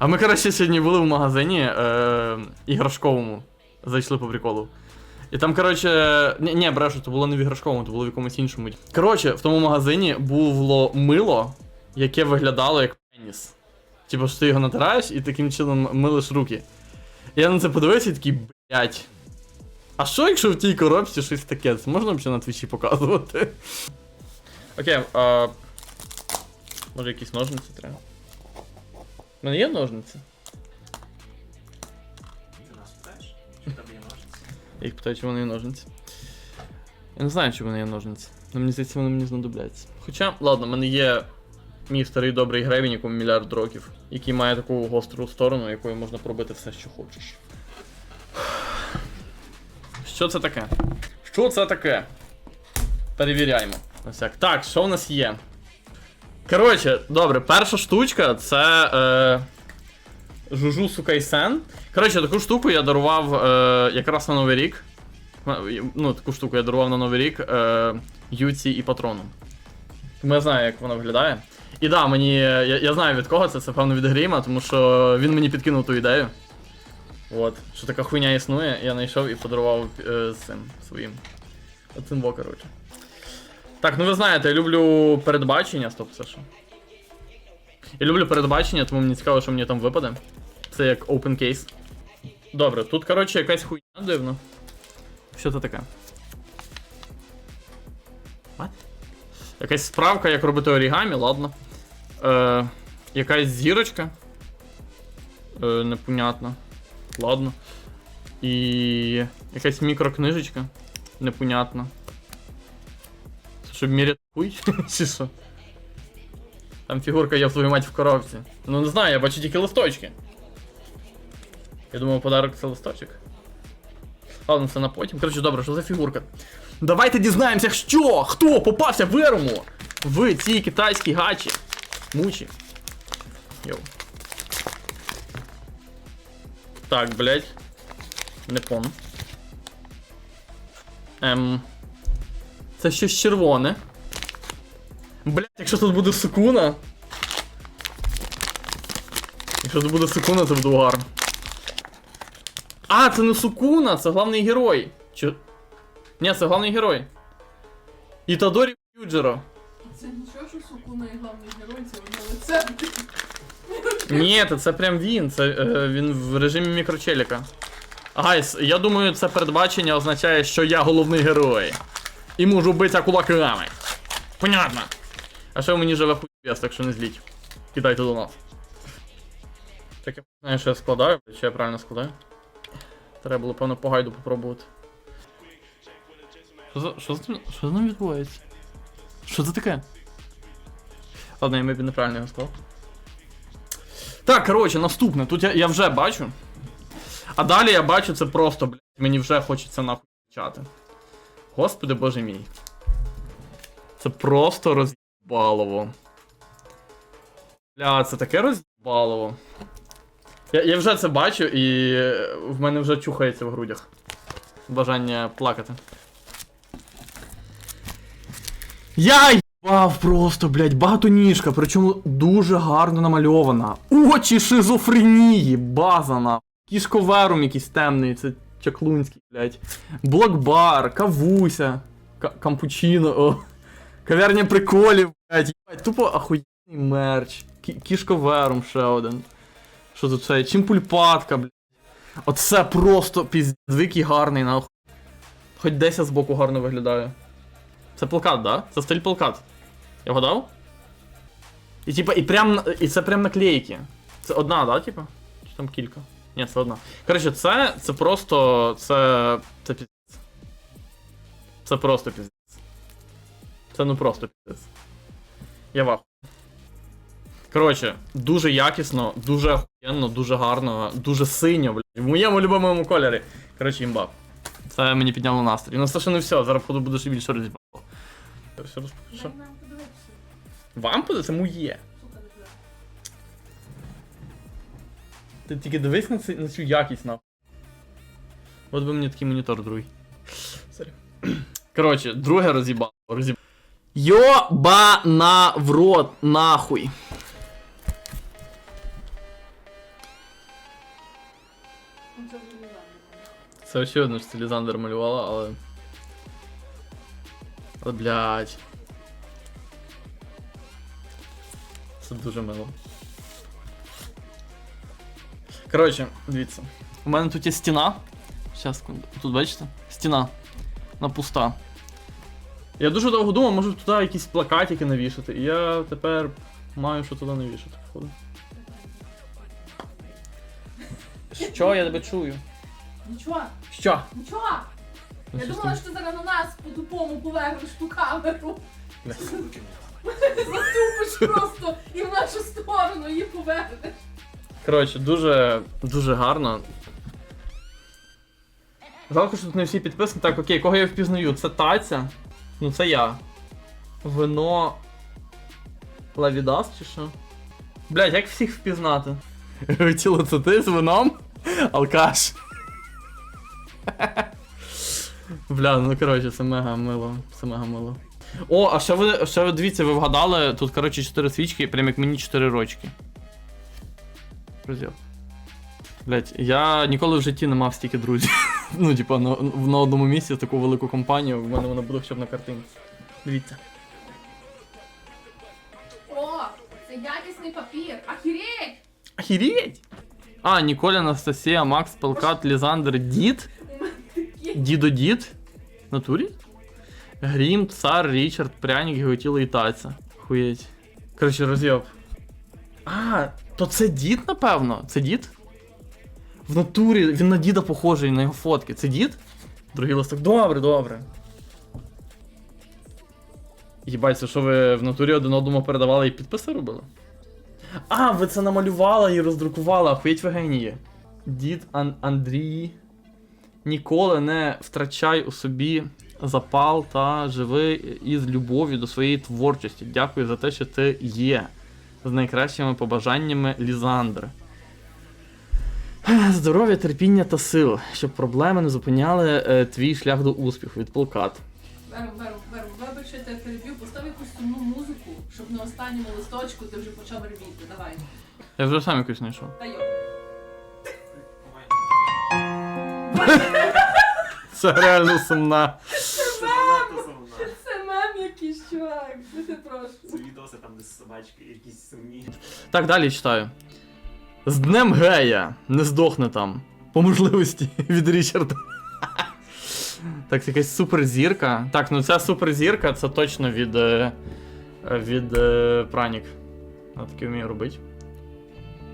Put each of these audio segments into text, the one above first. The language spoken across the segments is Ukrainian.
А ми, коротше, сьогодні були в магазині е, іграшковому. Зайшли по приколу. І там, коротше, ні, брешу, то було не в іграшковому, то було в якомусь іншому. Коротше, в тому магазині було мило, яке виглядало як пеніс. Типу, що ти його натираєш і таким чином милиш руки. І я на це подивився і такий, блять. А що, якщо в тій коробці щось таке? Це можна взагалі на твічі показувати? Окей, а... Може якісь ножниці треба? У мене є ножниці? Ти нас питаєш? Чи в тебе є ножиці? Я їх питаю, чи вони є ножниці. Я не знаю, чи вони є ножниці. Але мені здається, вони мені знадобляться. Хоча, ладно, в мене є мій старий добрий гребінь, якому мільярд років, який має таку гостру сторону, якою можна пробити все, що хочеш. Що це таке? Що це таке? Перевіряємо. На всяк. Так, що в нас є? Коротше, добре, перша штучка це. Е... Жужусу Кайсен. Коротше, таку штуку я дарував е, якраз на Новий рік. Ну, таку штуку я дарував на Новий рік е, Юці і Патрону. Тому я знаю, як вона виглядає. І да, мені. Я, я знаю від кого це, це певно від Гріма, тому що він мені підкинув ту ідею. От, що така хуйня існує, я знайшов і подарував е, з цим своїм. Оцим во, коротше. Так, ну ви знаєте, я люблю передбачення. Стоп, це що? Я люблю передбачення, тому мені цікаво, що мені там випаде. Це як open case. Добре, тут, коротше, якась хуйня дивно. Що це таке? What? Якась справка, як робити орігамі, ладно. Е, якась зірочка. Е, непонятно. Ладно. І. якась мікрокнижечка. Непонятно. Щоб міряти хуй? Чи що? Там фігурка в твою мать в коробці. Ну не знаю, я бачу тільки листочки. Я думав, подарок це листочок. Ладно, це на потім. Коротше, добре, що за фігурка? Давайте дізнаємося, що? Хто попався в ерому в цій китайській гачі. Мучі. Йоу. Так, блять. Не пон. Ем. Це щось червоне. Блять, якщо тут буде сукуна. Якщо тут буде сукуна, це буде угар. А, це не сукуна, це головний герой. Чи... Ні, це головний герой. Ітадорі Юджеро. Це нічого, що Сукуна і головний герой, це лице. Ні, то це прям він. Це е, він в режимі мікрочеліка. Гайс, я думаю, це передбачення означає, що я головний герой. І можу битися кулаками. Понятно. А ще мені живе хуєс, так що не зліть. Кидайте до нас. Так я знаю, що я складаю, чи я правильно складаю. Треба було, певно, по гайду попробувати. Що за. Що за що з ним відбувається? Що це таке? Ладно, я мабуть неправильно його склав. Так, коротше, наступне. Тут я, я вже бачу. А далі я бачу це просто, блядь, мені вже хочеться нахуй чати. Господи боже мій. Це просто роз'їбалово. Бля, це таке роз'їбалово. Я, я вже це бачу і в мене вже чухається в грудях. Бажання плакати. Я їбав просто, блядь, багатоніжка, причому дуже гарно намальована. Очі шизофренії, базана. Кішковерум якийсь темний, це чаклунський, блядь. Блокбар, кавуся, Ка- кампучино, о. Кав'ярня приколів, блядь. Єбать, Тупо ахуєнний мерч. Кі- Кішковерум ще один. Що тут це? Чимпульпатка, блядь. Оце просто піздець, який гарний, нахуй. Хоч десь я збоку гарно виглядає. Це плакат, да? Це стиль плакат. Я вгадав? І типа, і прям і це прям наклейки. Це одна, да, типа? Чи там кілька? Ні, це одна. Коротше, це, це просто. Це. Це піздець. Це просто піздець. Це ну просто піздець. Я ваху. Коротше, дуже якісно, дуже охуєнно, дуже гарно, дуже синьо, блядь. В моєму любимому кольорі. Коротше, імба. Це мені підняло настрій. Ну це ще не все, зараз походу буде ще більше розібало. Все подивитися. Вам буде? Це моє. Ти тільки дивись на цю, на цю якість на. От би мені такий монітор другий. Сорі. Коротше, друге роз'їбало. Роз'їбало. Йобана в рот, нахуй. Це очевидно, що це Лізандер малювала, але. Але блядь. Це дуже мило. Коротше, дивіться. У мене тут є стіна. Секунду. Тут бачите? Стіна. Вона пуста. Я дуже довго думав, може туди якісь плакатики навішати. І я тепер маю що туди навішати, походу. Що я тебе чую? Нічого, Що? нічого. Я думала, що ти зараз на нас по-тупому повернеш ту камеру. Затупиш просто і в нашу сторону її повернеш. Коротше, дуже, дуже гарно. Жалко, що тут не всі підписані. Так, окей, кого я впізнаю? Це таця. Ну це я. Вино. Лавідас чи що? Блять, як всіх впізнати? Хотіло це ти з вином? Алкаш. Бля, ну коротше, це мега мило. Це мега мило. О, а ще ви, ще ви дивіться, ви вгадали, тут, коротше, 4 свічки, прям як мені 4 рочки. Друзів. Блять, я ніколи в житті не мав стільки друзів. ну, типа, на, на одному місці таку велику компанію, в мене вона буде хоча б на картинці. Дивіться. О, це якісний папір. Ахіреть! Охереть! А, Ніколя, Анастасія, Макс, Пелкат, Лізандр, Дід. Дідо Дід. Натурі? Грім, Цар, Річард, Пряник, Геотіло і Таця. Хуєть. Коротше, роз'єб. А, то це дід, напевно? Це дід? В натурі він на діда похожий на його фотки. Це дід? Другий листок. Добре, добре. Їбать, це що ви в натурі один одному передавали і підписи робили? А, ви це намалювали і роздрукували, ахуєть ви генії. Дід Ан- Андрій. Ніколи не втрачай у собі запал та живи із любов'ю до своєї творчості. Дякую за те, що ти є. З найкращими побажаннями Лізандр. Здоров'я, терпіння та сил, щоб проблеми не зупиняли е, твій шлях до успіху від Полкат. Веру, Веру, Веру, вибач, я тебе переб'ю, постав якусь сумну музику, щоб на останньому листочку ти вже почав ревіти. Давай. Я вже сам якось знайшов. Та йо. Це реально сумна. Це мем якийсь чувак. Що ти прошу? Це відоси там, де собачки якісь сумні. Так, далі читаю. З днем гея! Не здохне там. По можливості від Річарда. Так, якась суперзірка. Так, ну ця суперзірка це точно від. е, від е, Пранік. Я таке вмію робити.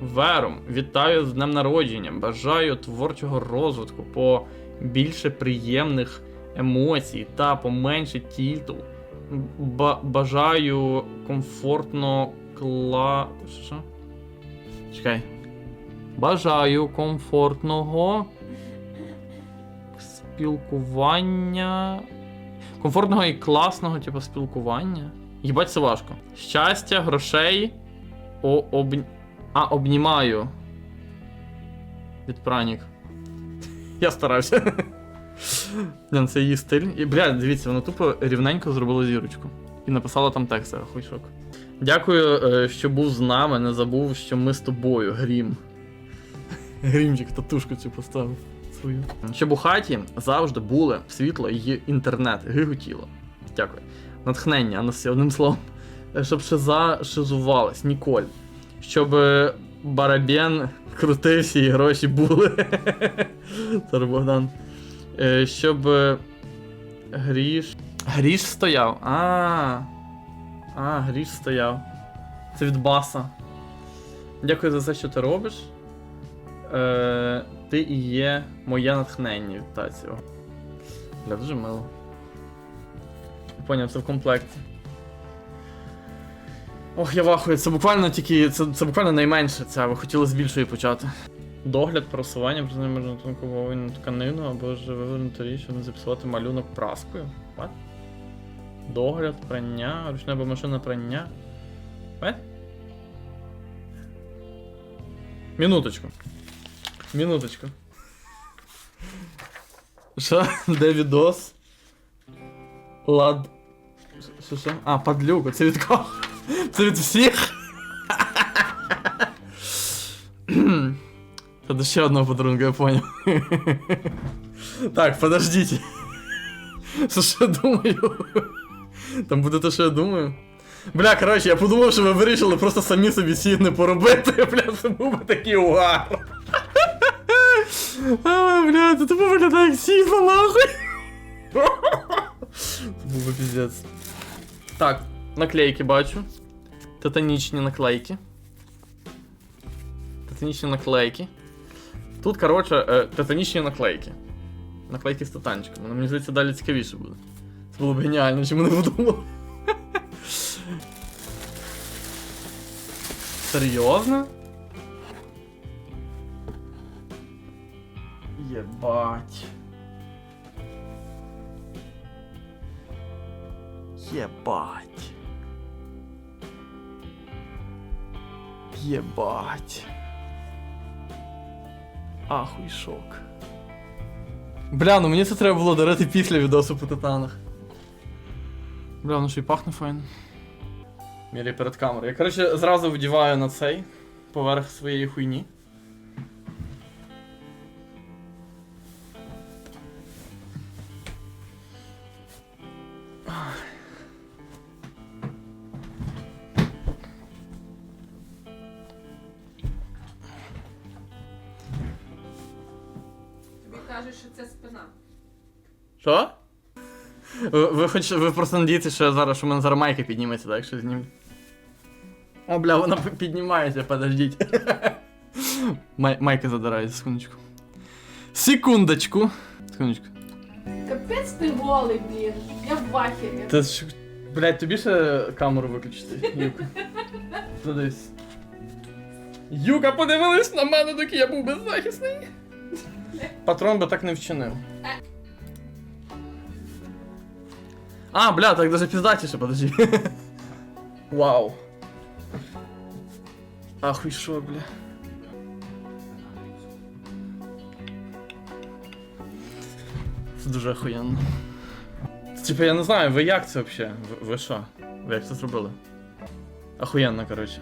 Вером, вітаю з днем народження. Бажаю творчого розвитку по більше приємних емоцій та поменше тільту. Ба- бажаю комфортно кла. Що? Чекай. Бажаю комфортного спілкування. Комфортного і класного, типу, спілкування. Їбать, це важко. Щастя, грошей. О, об... А, обнімаю. Від Пранік. Я старався. Блін, це її стиль. І, бля, дивіться, вона тупо рівненько зробила зірочку. І написала там текст, хуй шок. Дякую, е, що був з нами. Не забув, що ми з тобою, Грім. Грімчик татушку цю поставив свою. Щоб у хаті завжди були світло і інтернет. Гиготіло. Дякую. Натхнення, Анастасія, одним словом. Е, Щоб шиза шизувалась, Ніколь. Щоб е, Барабен крутився і гроші були. Це Богдан. Е, Щоб е, Гріш. Гріш стояв. А. А, Гріш стояв. Це від баса. Дякую за те, що ти робиш. Е, ти і є моє натхнення від Таціо. Бля, дуже мило. Поняв, це в комплекті. Ох, я вахую, це буквально тільки. Це, це буквально найменше це, ви хотіли з більшої почати. Догляд, просування, можна тонку вовину тканину або ж вивернути річ, щоб не зіпсувати малюнок праскою. What? Догляд, прання, ручне або машина прання. What? Минуточку. Минуточку. Що? Де відос? Лад. Що що? А, падлюку. Це від кого? Це від всіх? Це до ще одного подарунка, я понял. Так, подождіть. Це що я думаю? Там буде те, що я думаю. Бля, коротше, я подумав, що ви вирішили просто самі собі сігни поробити. Бля, це був би такий угар. А, бля, це тупо виглядає як сігна, нахуй. Це був би піздець. Так, наклейки бачу. Титанічні наклейки. Титанічні наклейки. Тут, коротше, е, титанічні наклейки. Наклейки з титанчиком. Ну, мені здається, далі цікавіше буде. Це було б геніально, чому не подумав. Серйозно? Єбать. Єбать. Єбать. Ахуй шок. Бля, ну мені це треба було дарити після відосу по титанах. Бля, ну що й пахне файно. Мірі перед камерою. Я, коротше, зразу вдіваю на цей поверх своєї хуйні. Хоч ви просто надієтеся, що я зараз, що в мене зараз майка підніметься, так, якщо зніму. А, бля, вона піднімається, подождіть. Май, майка задирається, секундочку. Секундочку. Секундочку. Капець ти голий, блін. Я в вахері. Ти ж, блядь, тобі ще камеру виключити, Юка. Подивись. Юка, подивилась на мене, доки я був беззахисний. Патрон би так не вчинив. А, бля, так даже пиздатіше, подожди. Вау. Ахуй шо, бля. Це дуже охуєнно. Типа, я не знаю, ви як це взагалі? Ви, що? Ви як це зробили? Охуєнно, коротше.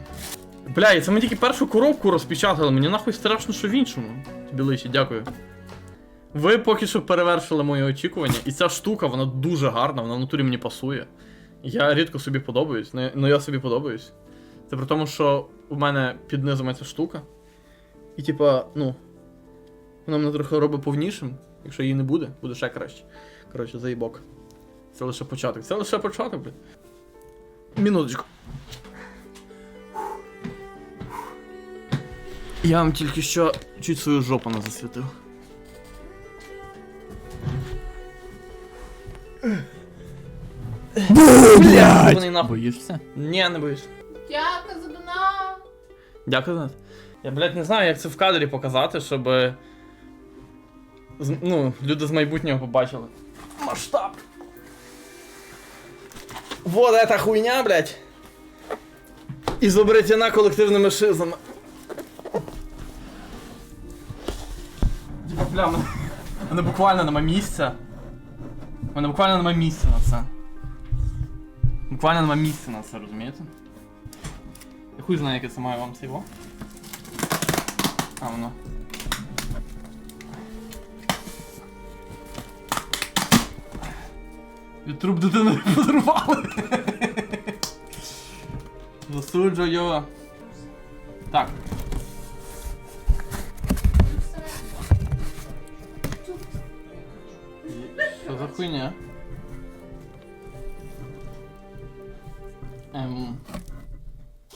Бля, і це ми тільки першу коробку розпечатали, мені нахуй страшно, що в іншому. Тобі лиші, дякую. Ви поки що перевершили мої очікування, і ця штука, вона дуже гарна, вона в натурі мені пасує. Я рідко собі подобаюсь, але ну, я собі подобаюсь. Це при тому, що у мене під низом ця штука. І типа, ну. Вона мене трохи робить повнішим. Якщо її не буде, буде ще краще. Коротше, заїбок. Це лише початок. Це лише початок, блядь. Минуточку. Я вам тільки що чуть свою жопу не засвітив. Блядь! Вони нахуй. Боїшся? Ні, не боюсь. Дяка задана. Дякую за це. Я, блядь, не знаю, як це в кадрі показати, щоб. з- Ну, люди з майбутнього побачили. Масштаб. Вот эта хуйня, блядь. Изобретена колективними шизами. Типа, бля, мене буквально нема місця. Мене буквально нема місця на це. Буквально нема місця на це, розумієте? Я хуй знаю, яке це має вам цього. А воно. Від труп дитини подарували. Засуджую. Так. Хуйня? Ем.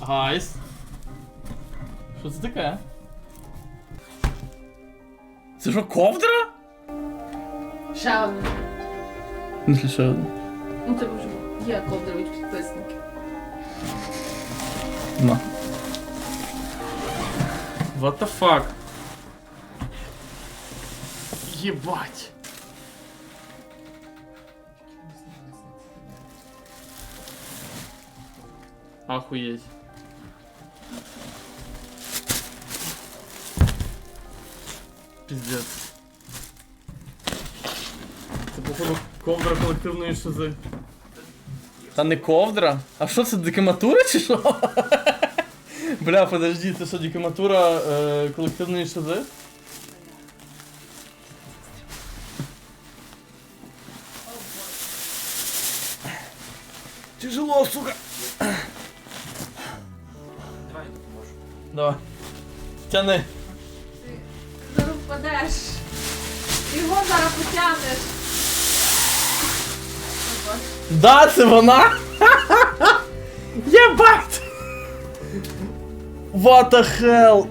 Гайс. Що це таке? Це що, ковдра? Ще один. Мислі ще одне. Ну тебе вже є ковдрові підписники. На. What the fuck? Єбать. Охуеть. Пиздец. Це походу ковдра колективної шизи. Та не ковдра? А що це декаматура чи що? Бля, подожди, це що декаматура е, колективної шизи? Тяжело, сука. Давай. Тяни. Ти зараз впадеш. Ти його зараз потягнеш. Да, це вона! Єбать! What the hell?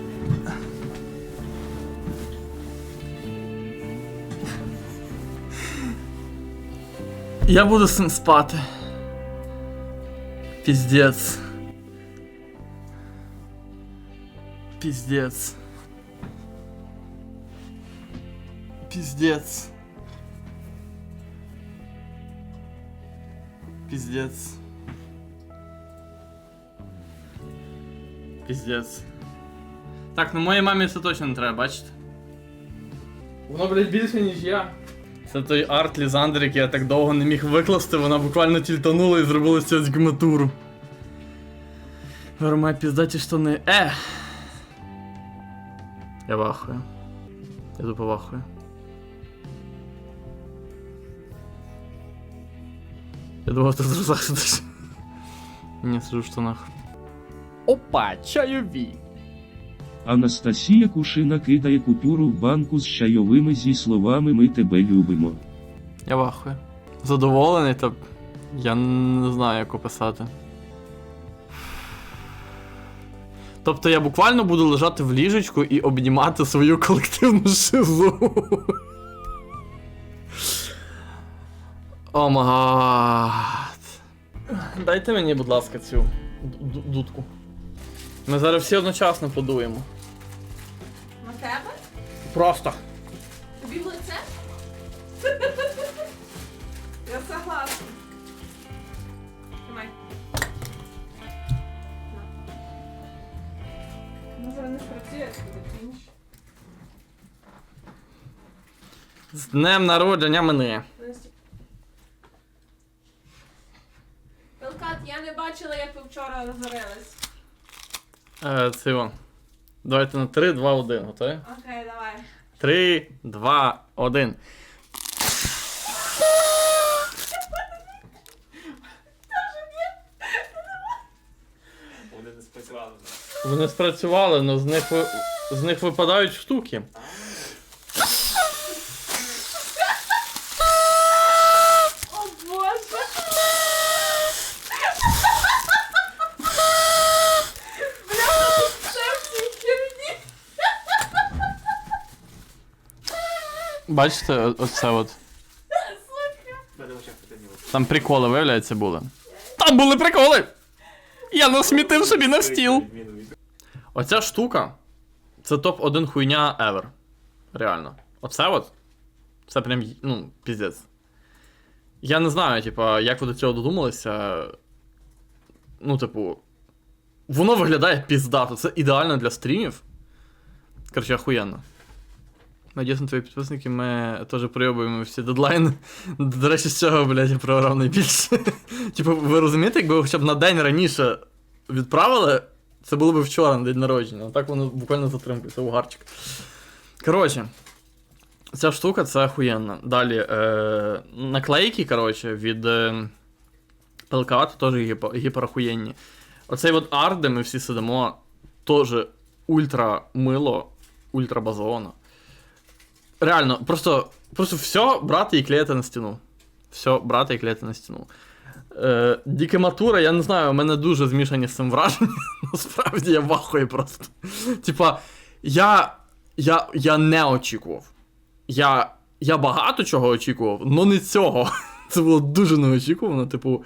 Я буду з цим спати. Піздец. Піздец. Піздец. Піздец. Піздец. Так, ну моїй мамі це точно не треба, бачите? Воно, блядь, більше, ніж я. Це той арт Лізандр, який я так довго не міг викласти, вона буквально тільтанула і зробила з цього згматуру. Вермай піздаті штани. Е! Я вахую. Я тупо вахую. Я думав, ти в трусах сидиш. Ні, сиджу в штанах. Опа, чайові. Анастасія Кушина кидає купюру в банку з чайовими зі словами Ми тебе любимо. Я вахую. Задоволений, та я не знаю, як описати. Тобто я буквально буду лежати в ліжечку і обнімати свою колективну шизу. О магад. Дайте мені, будь ласка, цю ду- ду- дудку. Ми зараз всі одночасно подуємо. На тебе? Просто. Тобі в лице? Зараз не спрацює, буде. З днем народження мене. Пелкат, я не бачила, як ви вчора розорились. Е, це його. Давайте на 3, 2, 1. Готові? Окей, давай. 3, 2, 1. Вони не спрацювали. Вони спрацювали, але з них, ви- з них випадають штуки. О боже! Бля, тут все херні. Бачите, о- оце от. Там приколи, виявляється, були. Там були приколи! Я насмітив собі на стіл. Оця штука це топ-1 хуйня ever. Реально. Оце от. Це прям, ну, піздець. Я не знаю, типа, як ви до цього додумалися. Ну, типу. Воно виглядає піздато. Це ідеально для стрімів. Коротше, охуєнно. Надіюсь на твої підписники, ми теж прийобуємо всі дедлайни. До речі, з цього, блядь, я програв найбільше. Типу, ви розумієте, якби хоча б на день раніше відправили, це було б вчора на день народження. Так воно буквально затримкою, це угарчик. Коротше, ця штука це охуєнна. Далі, е, наклейки, коротше, від е, Пелкат теж гіперохуєнні. Оцей от арт, де ми всі сидимо, теж ультра мило, ультра базовано. Реально, просто, просто все брати і клеїти на стіну. Все брати і клеїти на стіну. Е, Дікематура, я не знаю, у мене дуже змішані з цим враження. Насправді я вахую просто. Типа, я, я, я не очікував. Я, я багато чого очікував, але не цього. Це було дуже неочікувано. Типу,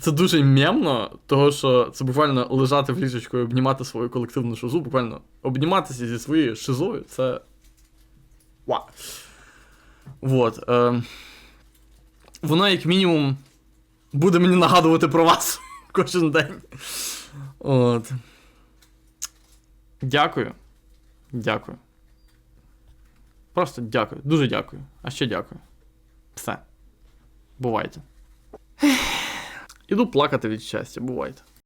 це дуже мемно, того що це буквально лежати в ліжечку і обнімати свою колективну шизу, буквально обніматися зі своєю шизою, це. Ва. Вот. Е, воно, як мінімум, буде мені нагадувати про вас кожен день. От. Дякую. Дякую. Просто дякую. Дуже дякую. А ще дякую. Все. Бувайте. Іду плакати від щастя, бувайте.